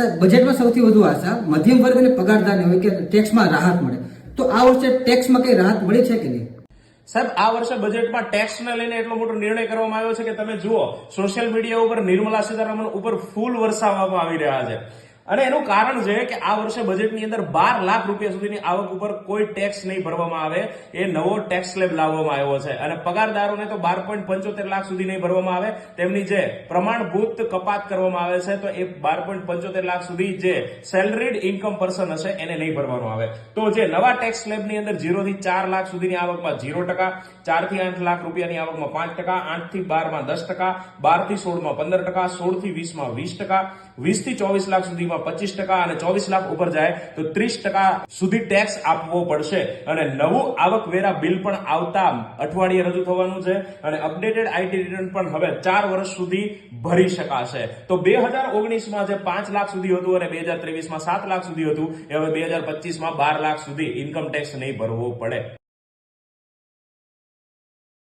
સાહેબ બજેટમાં સૌથી વધુ આશા મધ્યમ વર્ગ અને પગારદારને હોય કે ટેક્સમાં રાહત મળે, તો આ વર્ષે ટેક્સમાં કઈ રાહત મળી છે કે નહીં? સાહેબ, આ વર્ષે બજેટમાં ટેક્સને લઈને એટલો મોટો નિર્ણય કરવામાં આવ્યો છે કે તમે જુઓ સોશિયલ મીડિયા ઉપર નિર્મલા સીતારામન ઉપર ફૂલ વરસાવવામાં આવી રહ્યા છે. અને એનું કારણ છે કે આ વર્ષે બજેટની અંદર બાર લાખ રૂપિયા સુધીની આવક ઉપર કોઈ ટેક્સ નહીં ભરવામાં આવે. એ નવો ટેક્સ સ્લેબ લાવવામાં આવ્યો છે. અને પગારદારોને તો બાર પોઈન્ટ પંચોતેર લાખ સુધી નહીં ભરવામાં આવે. તેમની જે પ્રમાણભૂત કપાત કરવામાં આવે છે, તો એ બાર પોઈન્ટ પંચોતેર લાખ સુધી જે સેલરીડ ઇન્કમ પર્સન હશે, એને નહીં ભરવાનું આવે. તો જે નવા ટેક્સ સ્લેબની અંદર ઝીરોથી ચાર લાખ સુધીની આવકમાં ઝીરો ટકા ચારથી આઠ લાખ રૂપિયાની આવકમાં પાંચ ટકા આઠથી બારમાં દસ ટકા બારથી સોળમાં પંદર ટકા સોળથી વીસમાં વીસ ટકા વીસથી ચોવીસ લાખ સુધીમાં પચીસ ટકા અને ચોવીસ લાખ ઉપર જાય, તો ત્રીસ ટકા સુધી ટેક્સ આપવો પડશે. અને નવું આવકવેરા બિલ પણ આવતા અઠવાડિયે રજૂ થવાનું છે અને અપડેટેડ આઈટી રિટર્ન પણ હવે ચાર વર્ષ સુધી ભરી શકાશે. તો બે હજાર ઓગણીસમાં જે પાંચ લાખ સુધી હતું અને બે હજાર ત્રેવીસમાં સાત લાખ સુધી હતું, એ હવે બે હજાર પચીસમાં બાર લાખ સુધી ઇન્કમ ટેક્સ નહીં ભરવો પડે.